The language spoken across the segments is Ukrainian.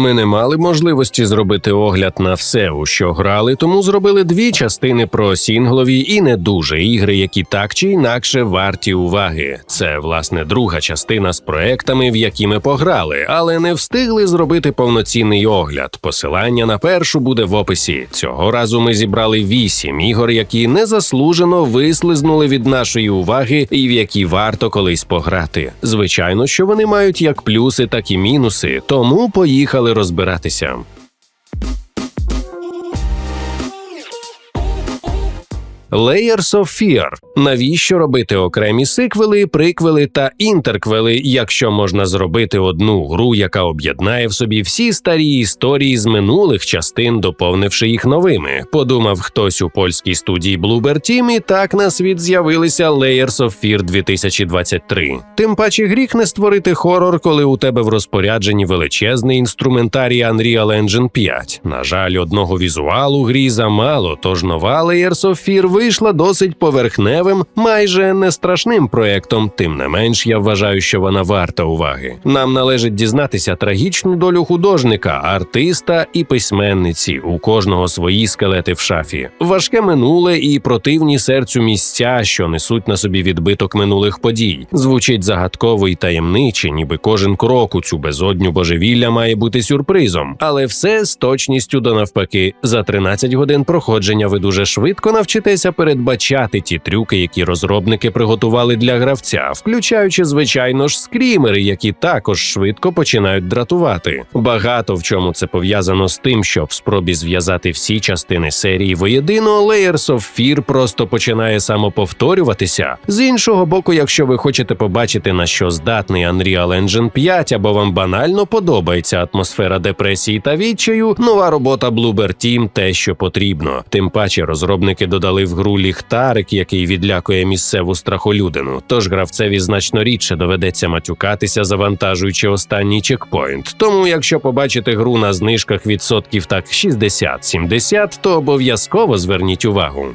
Ми не мали можливості зробити огляд на все, у що грали, тому зробили дві частини про сінглові і не дуже ігри, які так чи інакше варті уваги. Це власне друга частина з проектами, в які ми пограли, але не встигли зробити повноцінний огляд. Посилання на першу буде в описі. Цього разу ми зібрали вісім ігор, які незаслужено вислизнули від нашої уваги і в які варто колись пограти. Звичайно, що вони мають як плюси, так і мінуси, тому поїхали розбиратися. Layers of Fear. Навіщо робити окремі сиквели, приквели та інтерквели, якщо можна зробити одну гру, яка об'єднає в собі всі старі історії з минулих частин, доповнивши їх новими? Подумав хтось у польській студії Bloober Team, і так на світ з'явилися Layers of Fear 2023. Тим паче гріх не створити хорор, коли у тебе в розпорядженні величезний інструментарій Unreal Engine 5. На жаль, одного візуалу грі замало, тож нова Layers of Fear вийшла досить поверхневим, майже не страшним проектом. Тим не менш, я вважаю, що вона варта уваги. Нам належить дізнатися трагічну долю художника, артиста і письменниці. У кожного свої скелети в шафі, важке минуле і противні серцю місця, що несуть на собі відбиток минулих подій. Звучить загадково і таємниче, ніби кожен крок у цю безодню божевілля має бути сюрпризом, але все з точністю до навпаки. За 13 годин проходження ви дуже швидко навчитеся передбачати ті трюки, які розробники приготували для гравця, включаючи, звичайно ж, скрімери, які також швидко починають дратувати. Багато в чому це пов'язано з тим, що в спробі зв'язати всі частини серії воєдино, Layers of Fear просто починає самоповторюватися. З іншого боку, якщо ви хочете побачити на що здатний Unreal Engine 5, або вам банально подобається атмосфера депресії та відчаю, нова робота Bloober Team – те, що потрібно. Тим паче розробники додали в ліхтарик, який відлякує місцеву страхолюдину. Тож гравцеві значно рідше доведеться матюкатися, завантажуючи останній чекпоінт. Тому, якщо побачите гру на знижках відсотків так 60-70, то обов'язково зверніть увагу.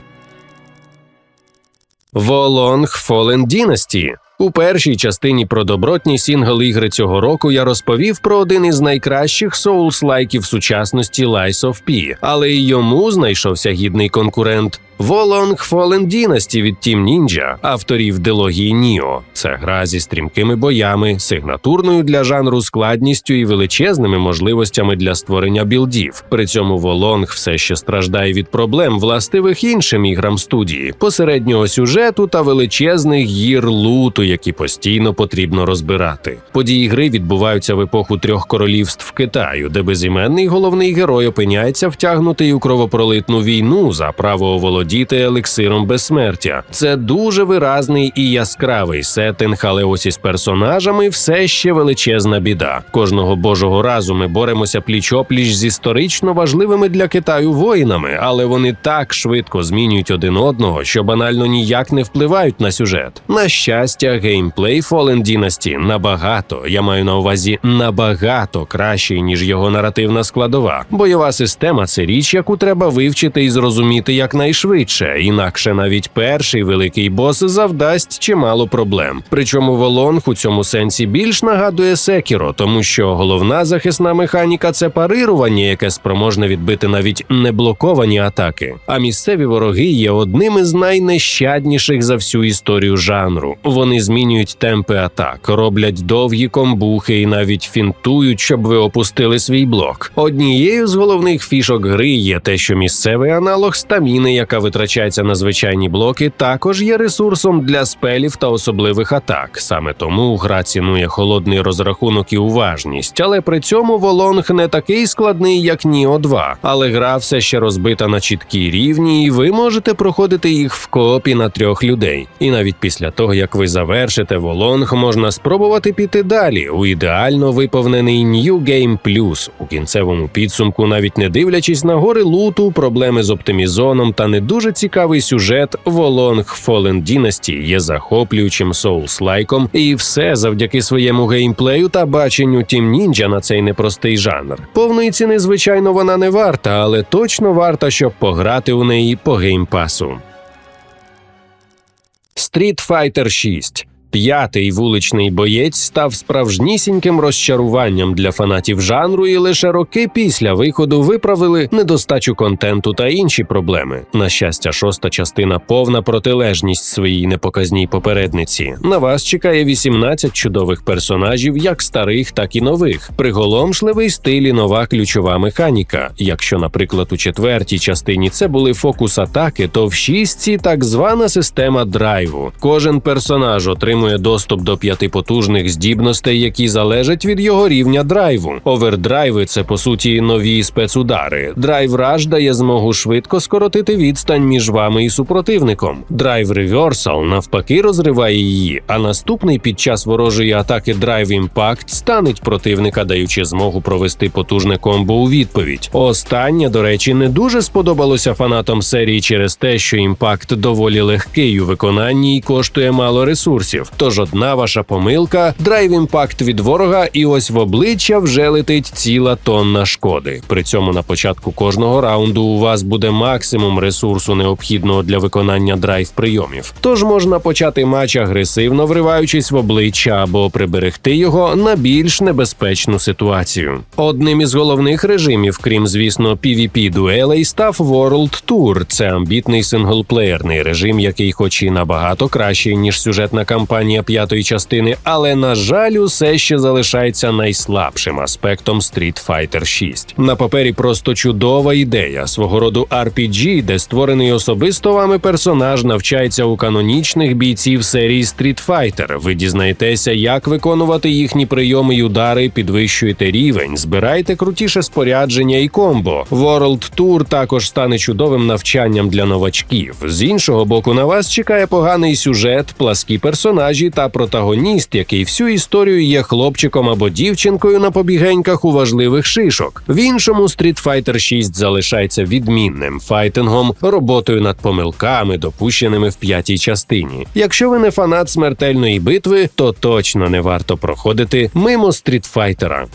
Волонг Fallen Dynasty у першій частині про добротні сінгл ігри цього року я розповів про один із найкращих соулс-лайків сучасності Lies of P, але й йому знайшовся гідний конкурент. Волонг Fallen Dynasty від Team Ninja, авторів дилогії Ніо. Це гра зі стрімкими боями, сигнатурною для жанру складністю і величезними можливостями для створення білдів. При цьому Волонг все ще страждає від проблем, властивих іншим іграм студії, посереднього сюжету та величезних гір луту, які постійно потрібно розбирати. Події гри відбуваються в епоху трьох королівств Китаю, де безіменний головний герой опиняється втягнутий у кровопролитну війну за право оволодіння володіти елексиром безсмертя. Це дуже виразний і яскравий сеттинг, але ось із персонажами все ще величезна біда. Кожного божого разу ми боремося пліч-опліч з історично важливими для Китаю воїнами, але вони так швидко змінюють один одного, що банально ніяк не впливають на сюжет. На щастя, геймплей Fallen Dynasty набагато, я маю на увазі набагато кращий ніж його наративна складова. Бойова система це річ, яку треба вивчити і зрозуміти якнайшвидше швидше, інакше навіть перший великий бос завдасть чимало проблем. Причому Волонг у цьому сенсі більш нагадує Секіро, тому що головна захисна механіка це парирування, яке спроможне відбити навіть неблоковані атаки. А місцеві вороги є одним із найнещадніших за всю історію жанру. Вони змінюють темпи атак, роблять довгі комбухи і навіть фінтують, щоб ви опустили свій блок. Однією з головних фішок гри є те, що місцевий аналог стаміни, яка витрачається на звичайні блоки, також є ресурсом для спелів та особливих атак. Саме тому гра цінує холодний розрахунок і уважність, але при цьому волонг не такий складний, як Ніо 2. Але гра все ще розбита на чіткі рівні, і ви можете проходити їх в коопі на трьох людей. І навіть після того, як ви завершите волонг, можна спробувати піти далі у ідеально виповнений New Game Plus. у кінцевому підсумку, навіть не дивлячись на гори луту, проблеми з оптимізоном та не цікавий сюжет Волонг Fallen Dynasty є захоплюючим соус лайком. і все завдяки своєму геймплею та баченню Тім Нінджа на цей непростий жанр. Повної ціни, звичайно, вона не варта, але точно варта, щоб пограти у неї по геймпасу. Street Fighter 6 П'ятий вуличний боєць став справжнісіньким розчаруванням для фанатів жанру, і лише роки після виходу виправили недостачу контенту та інші проблеми. На щастя, шоста частина повна протилежність своїй непоказній попередниці. На вас чекає 18 чудових персонажів, як старих, так і нових. Приголомшливий стиль і нова ключова механіка. Якщо, наприклад, у четвертій частині це були фокус атаки, то в шістці так звана система драйву. Кожен персонаж отримує доступ до п'яти потужних здібностей, які залежать від його рівня драйву. Овердрайви це по суті нові спецудари. Драйв раж дає змогу швидко скоротити відстань між вами і супротивником. Драйв реверсал навпаки розриває її. А наступний під час ворожої атаки драйв імпакт станеть противника, даючи змогу провести потужне комбо у відповідь. Останнє, до речі, не дуже сподобалося фанатам серії через те, що імпакт доволі легкий у виконанні і коштує мало ресурсів. Тож одна ваша помилка, драйв імпакт від ворога, і ось в обличчя вже летить ціла тонна шкоди. При цьому на початку кожного раунду у вас буде максимум ресурсу необхідного для виконання драйв прийомів. Тож можна почати матч агресивно вриваючись в обличчя або приберегти його на більш небезпечну ситуацію. Одним із головних режимів, крім звісно, PvP дуелей, став World Tour. Це амбітний синглплеєрний режим, який, хоч і набагато кращий ніж сюжетна кампанія п'ятої частини, але на жаль, усе ще залишається найслабшим аспектом Street Fighter 6. На папері просто чудова ідея свого роду RPG, де створений особисто вами персонаж навчається у канонічних бійців серії Street Fighter. Ви дізнаєтеся, як виконувати їхні прийоми й удари, підвищуєте рівень, збирайте крутіше спорядження і комбо. World Tour також стане чудовим навчанням для новачків. З іншого боку, на вас чекає поганий сюжет, пласкі персонажі та протагоніст, який всю історію є хлопчиком або дівчинкою на побігеньках у важливих шишок. В іншому Street Fighter 6 залишається відмінним файтингом, роботою над помилками, допущеними в п'ятій частині. Якщо ви не фанат смертельної битви, то точно не варто проходити мимо стрітфайтера.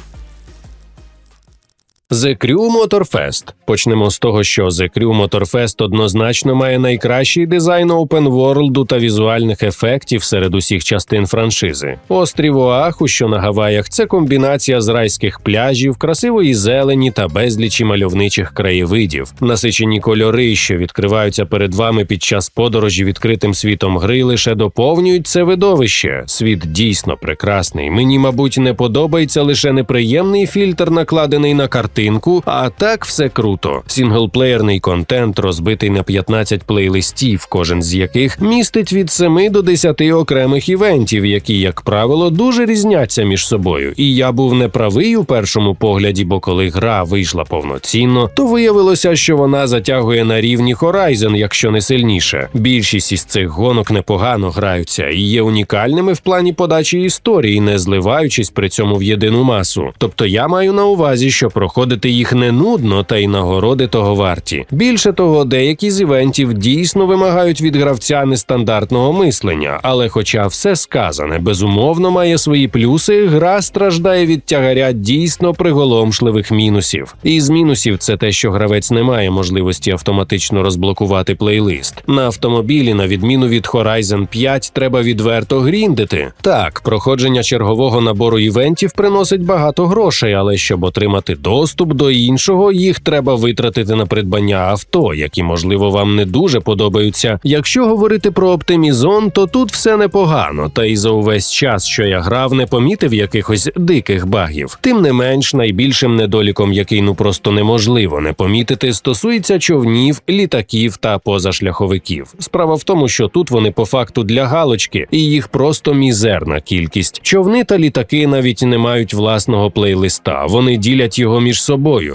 The Crew Motorfest. Почнемо з того, що The Crew Motorfest однозначно має найкращий дизайн опенворлду та візуальних ефектів серед усіх частин франшизи. Острів Оаху, що на Гаваях, це комбінація з райських пляжів, красивої зелені та безлічі мальовничих краєвидів. Насичені кольори, що відкриваються перед вами під час подорожі відкритим світом гри, лише доповнюють це видовище. Світ дійсно прекрасний. Мені, мабуть, не подобається лише неприємний фільтр, накладений на картинку, а так все круто. Сінглплеєрний контент розбитий на 15 плейлистів, кожен з яких містить від 7 до 10 окремих івентів, які, як правило, дуже різняться між собою. І я був неправий у першому погляді, бо коли гра вийшла повноцінно, то виявилося, що вона затягує на рівні Horizon, якщо не сильніше. Більшість із цих гонок непогано граються і є унікальними в плані подачі історії, не зливаючись при цьому в єдину масу. Тобто я маю на увазі, що проходити їх не нудно, та й нагороди того варті. Більше того, деякі з івентів дійсно вимагають від гравця нестандартного мислення, але, хоча все сказане, безумовно має свої плюси, гра страждає від тягаря дійсно приголомшливих мінусів. І з мінусів це те, що гравець не має можливості автоматично розблокувати плейлист. На автомобілі, на відміну від Horizon 5, треба відверто гріндити. Так, проходження чергового набору івентів приносить багато грошей, але щоб отримати доступ до іншого, їх треба витратити на придбання авто, які можливо вам не дуже подобаються. Якщо говорити про оптимізон, то тут все непогано, та й за увесь час, що я грав, не помітив якихось диких багів. Тим не менш, найбільшим недоліком, який ну просто неможливо не помітити, стосується човнів, літаків та позашляховиків. Справа в тому, що тут вони по факту для галочки, і їх просто мізерна кількість. Човни та літаки навіть не мають власного плейлиста. Вони ділять його між собою.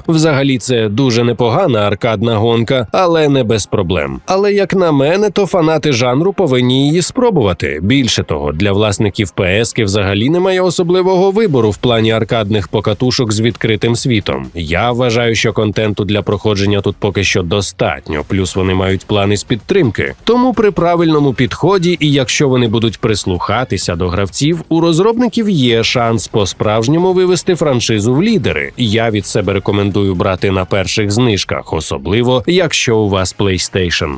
Взагалі, це дуже непогана аркадна гонка, але не без проблем. Але як на мене, то фанати жанру повинні її спробувати. Більше того, для власників ПСки взагалі немає особливого вибору в плані аркадних покатушок з відкритим світом. Я вважаю, що контенту для проходження тут поки що достатньо, плюс вони мають плани з підтримки. Тому при правильному підході, і якщо вони будуть прислухатися до гравців, у розробників є шанс по-справжньому вивести франшизу в лідери. Я від себе рекомендую брати на перших знижках, особливо якщо у вас PlayStation.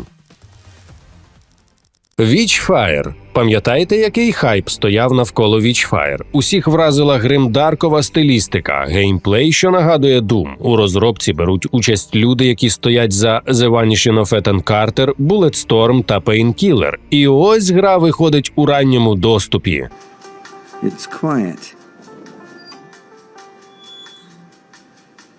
Witchfire. Пам'ятаєте, який хайп стояв навколо Witchfire? Усіх вразила гримдаркова стилістика, геймплей, що нагадує Doom. У розробці беруть участь люди, які стоять за The Vanishing of Ethan Carter, Bulletstorm та Painkiller. І ось гра виходить у ранньому доступі. It's quiet.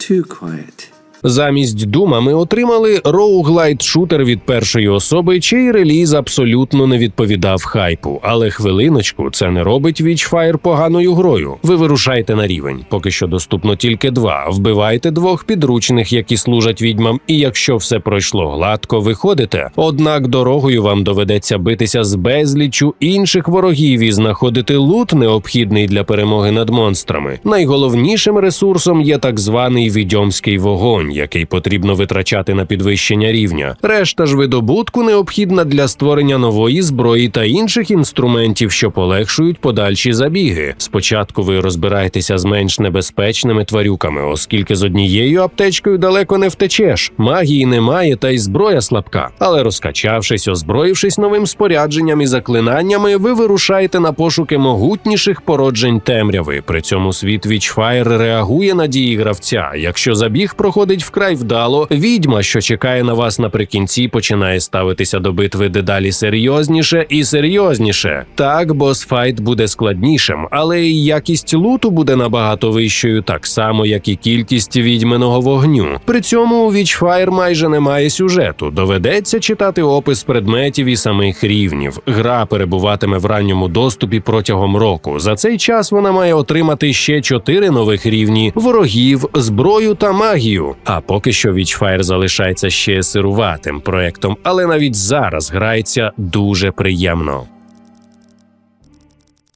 Too quiet. Замість Дума ми отримали роуглайт шутер від першої особи, чий реліз абсолютно не відповідав хайпу. Але хвилиночку це не робить Witchfire поганою грою. Ви вирушайте на рівень. Поки що доступно тільки два. Вбивайте двох підручних, які служать відьмам. І якщо все пройшло гладко, виходите. Однак дорогою вам доведеться битися з безліччю інших ворогів і знаходити лут, необхідний для перемоги над монстрами. Найголовнішим ресурсом є так званий відьомський вогонь який потрібно витрачати на підвищення рівня. Решта ж видобутку необхідна для створення нової зброї та інших інструментів, що полегшують подальші забіги. Спочатку ви розбираєтеся з менш небезпечними тварюками, оскільки з однією аптечкою далеко не втечеш. Магії немає, та й зброя слабка. Але розкачавшись, озброївшись новим спорядженням і заклинаннями, ви вирушаєте на пошуки могутніших породжень темряви. При цьому світ Witchfire реагує на дії гравця. Якщо забіг проходить вкрай вдало, відьма, що чекає на вас наприкінці, починає ставитися до битви дедалі серйозніше і серйозніше. Так, босфайт буде складнішим, але і якість луту буде набагато вищою, так само як і кількість відьминого вогню. При цьому у Witchfire майже немає сюжету. Доведеться читати опис предметів і самих рівнів. Гра перебуватиме в ранньому доступі протягом року. За цей час вона має отримати ще чотири нових рівні ворогів, зброю та магію. А поки що Witchfire залишається ще сируватим проектом, але навіть зараз грається дуже приємно.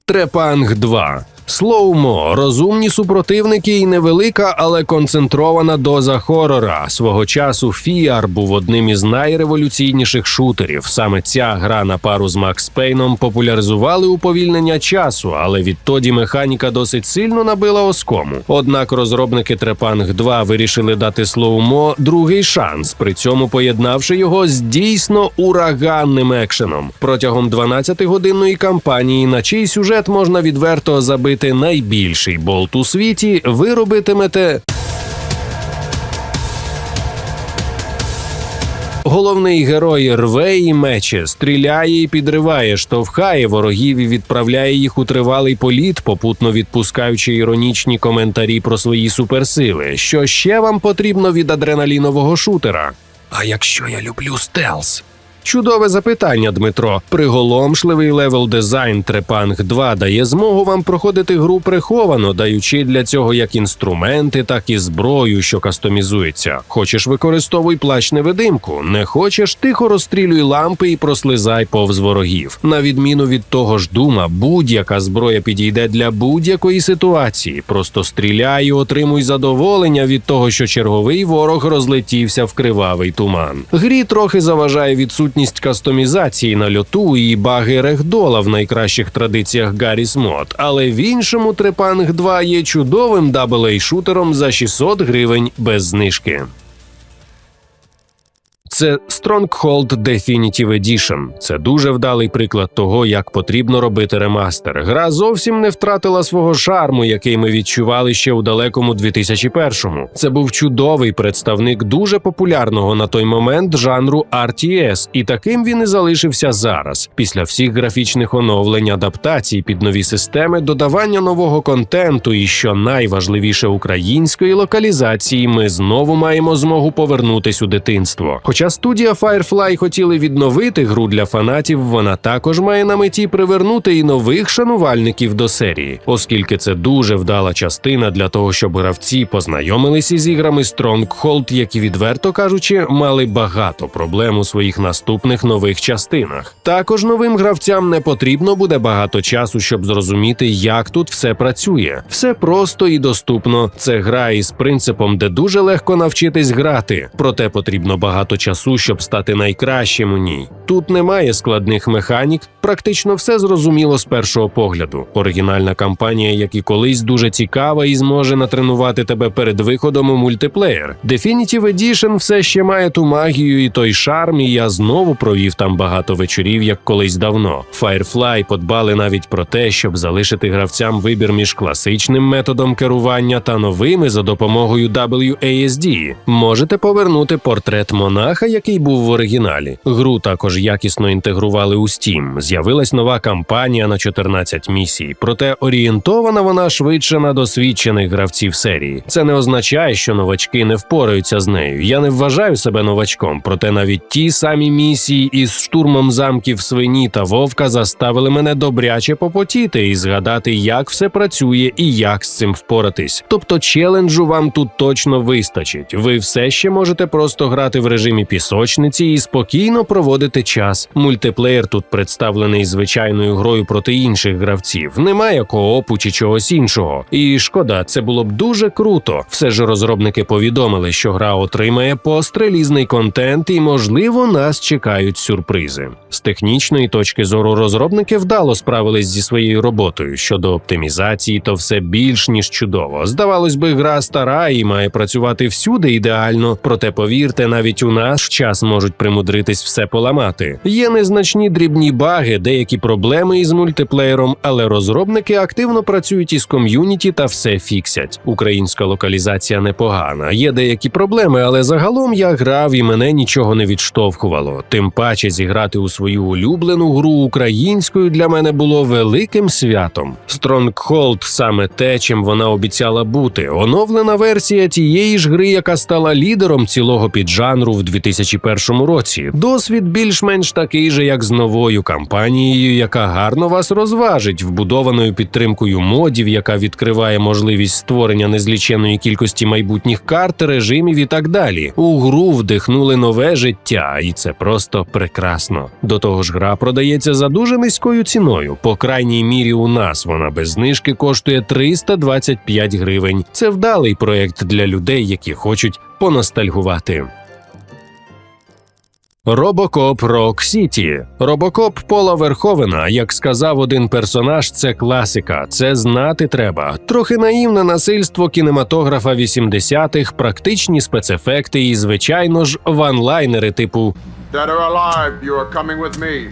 Трепанг 2 Слоумо розумні супротивники і невелика, але концентрована доза хорора. Свого часу Фіар був одним із найреволюційніших шутерів. Саме ця гра на пару з Макс Пейном популяризували уповільнення часу, але відтоді механіка досить сильно набила оскому. Однак розробники Трепанг 2 вирішили дати Слоумо другий шанс, при цьому поєднавши його з дійсно ураганним екшеном. Протягом 12-годинної кампанії, на чий сюжет можна відверто забити найбільший болт у світі, ви робитимете. Головний герой рве і мече, стріляє і підриває, штовхає ворогів і відправляє їх у тривалий політ, попутно відпускаючи іронічні коментарі про свої суперсили. Що ще вам потрібно від адреналінового шутера? А якщо я люблю стелс? Чудове запитання, Дмитро. Приголомшливий левел дизайн Трепанг 2 дає змогу вам проходити гру приховано, даючи для цього як інструменти, так і зброю, що кастомізується. Хочеш використовуй плащ невидимку, не хочеш тихо розстрілюй лампи і прослизай повз ворогів. На відміну від того ж дума, будь-яка зброя підійде для будь-якої ситуації. Просто стріляй і отримуй задоволення від того, що черговий ворог розлетівся в кривавий туман. Грі трохи заважає відсутність кастомізації на льоту і баги регдола в найкращих традиціях Гарріс Мод, але в іншому Трепанг 2 є чудовим дабл-ей-шутером за 600 гривень без знижки. Це Stronghold Definitive Edition. Це дуже вдалий приклад того, як потрібно робити ремастер. Гра зовсім не втратила свого шарму, який ми відчували ще у далекому 2001-му. Це був чудовий представник дуже популярного на той момент жанру RTS, і таким він і залишився зараз. Після всіх графічних оновлень, адаптацій під нові системи, додавання нового контенту і що найважливіше української локалізації, ми знову маємо змогу повернутись у дитинство. Хоча студія Firefly хотіли відновити гру для фанатів, вона також має на меті привернути і нових шанувальників до серії, оскільки це дуже вдала частина для того, щоб гравці познайомилися з іграми Stronghold, які відверто кажучи, мали багато проблем у своїх наступних нових частинах. Також новим гравцям не потрібно буде багато часу, щоб зрозуміти, як тут все працює. Все просто і доступно. Це гра із принципом, де дуже легко навчитись грати, проте потрібно багато часу часу, щоб стати найкращим у ній. Тут немає складних механік, практично все зрозуміло з першого погляду. Оригінальна кампанія, як і колись, дуже цікава і зможе натренувати тебе перед виходом у мультиплеєр. Definitive Edition все ще має ту магію і той шарм, і я знову провів там багато вечорів, як колись давно. Firefly подбали навіть про те, щоб залишити гравцям вибір між класичним методом керування та новими за допомогою WASD. Можете повернути портрет монаха, який був в оригіналі. Гру також якісно інтегрували у Steam. З'явилась нова кампанія на 14 місій, проте орієнтована вона швидше на досвідчених гравців серії. Це не означає, що новачки не впораються з нею. Я не вважаю себе новачком, проте навіть ті самі місії із штурмом замків свині та вовка заставили мене добряче попотіти і згадати, як все працює і як з цим впоратись. Тобто челенджу вам тут точно вистачить. Ви все ще можете просто грати в режимі пісочниці і спокійно проводити час. Мультиплеєр тут представлений звичайною грою проти інших гравців. Немає коопу чи чогось іншого. І шкода, це було б дуже круто. Все ж розробники повідомили, що гра отримає пострелізний контент, і можливо нас чекають сюрпризи. З технічної точки зору розробники вдало справились зі своєю роботою щодо оптимізації, то все більш ніж чудово. Здавалось би, гра стара і має працювати всюди ідеально. Проте повірте, навіть у наш час можуть примудритись все поламати. Є незначні дрібні баги, деякі проблеми із мультиплеєром, але розробники активно працюють із ком'юніті та все фіксять. Українська локалізація непогана. Є деякі проблеми, але загалом я грав і мене нічого не відштовхувало. Тим паче зіграти у свою улюблену гру українською для мене було великим святом. Stronghold – саме те, чим вона обіцяла бути. Оновлена версія тієї ж гри, яка стала лідером цілого піджанру в 2001 році. Досвід більш-менш такий же, як з новою кампанією, яка гарно вас розважить, вбудованою підтримкою модів, яка відкриває можливість створення незліченої кількості майбутніх карт, режимів і так далі. У гру вдихнули нове життя, і це просто прекрасно. До того ж, гра продається за дуже низькою ціною. По крайній мірі, у нас вона без знижки коштує 325 гривень. Це вдалий проект для людей, які хочуть поностальгувати. Робокоп Рок Сіті. Робокоп Пола Верховена, як сказав один персонаж, це класика. Це знати треба. Трохи наївне насильство кінематографа 80-х, практичні спецефекти і, звичайно ж, ванлайнери типу «That are alive, you are coming with me.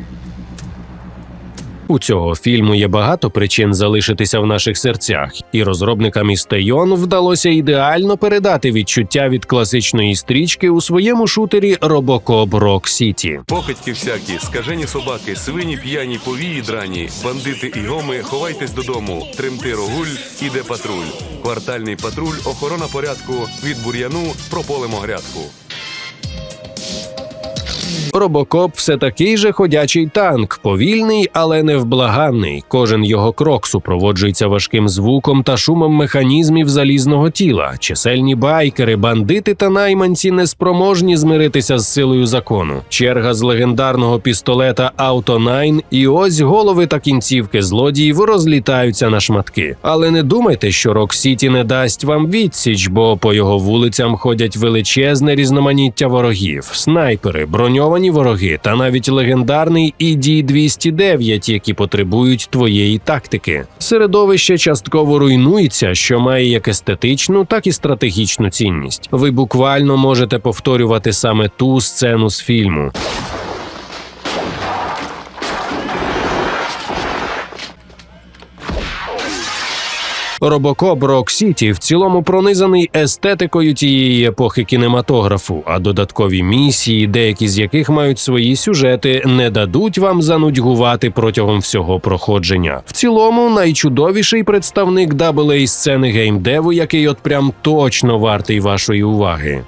У цього фільму є багато причин залишитися в наших серцях, і розробникам із Тейон вдалося ідеально передати відчуття від класичної стрічки у своєму шутері Robocop Rock City. Покидьки всякі, скажені собаки, свині п'яні, повії драні, бандити і гоми, ховайтесь додому, тремти рогуль, іде патруль. Квартальний патруль, охорона порядку, від бур'яну прополимо грядку. Робокоп все такий же ходячий танк, повільний, але невблаганний. Кожен його крок супроводжується важким звуком та шумом механізмів залізного тіла. Чисельні байкери, бандити та найманці неспроможні змиритися з силою закону. Черга з легендарного пістолета Auto 9 і ось голови та кінцівки злодіїв розлітаються на шматки. Але не думайте, що Рок Сіті не дасть вам відсіч, бо по його вулицям ходять величезне різноманіття ворогів, снайпери, броньовані вороги та навіть легендарний ED-209, які потребують твоєї тактики. Середовище частково руйнується, що має як естетичну, так і стратегічну цінність. Ви буквально можете повторювати саме ту сцену з фільму. Робокоп Рок Сіті в цілому пронизаний естетикою тієї епохи кінематографу, а додаткові місії, деякі з яких мають свої сюжети, не дадуть вам занудьгувати протягом всього проходження. В цілому найчудовіший представник даблей сцени геймдеву, який от прям точно вартий вашої уваги.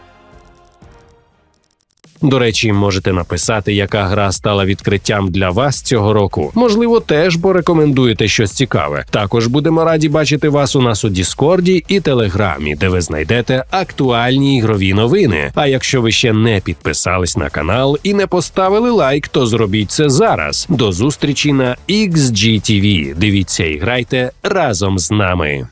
До речі, можете написати, яка гра стала відкриттям для вас цього року. Можливо, теж порекомендуєте щось цікаве. Також будемо раді бачити вас у нас у Діскорді і Телеграмі, де ви знайдете актуальні ігрові новини. А якщо ви ще не підписались на канал і не поставили лайк, то зробіть це зараз. До зустрічі на XGTV. Дивіться і грайте разом з нами.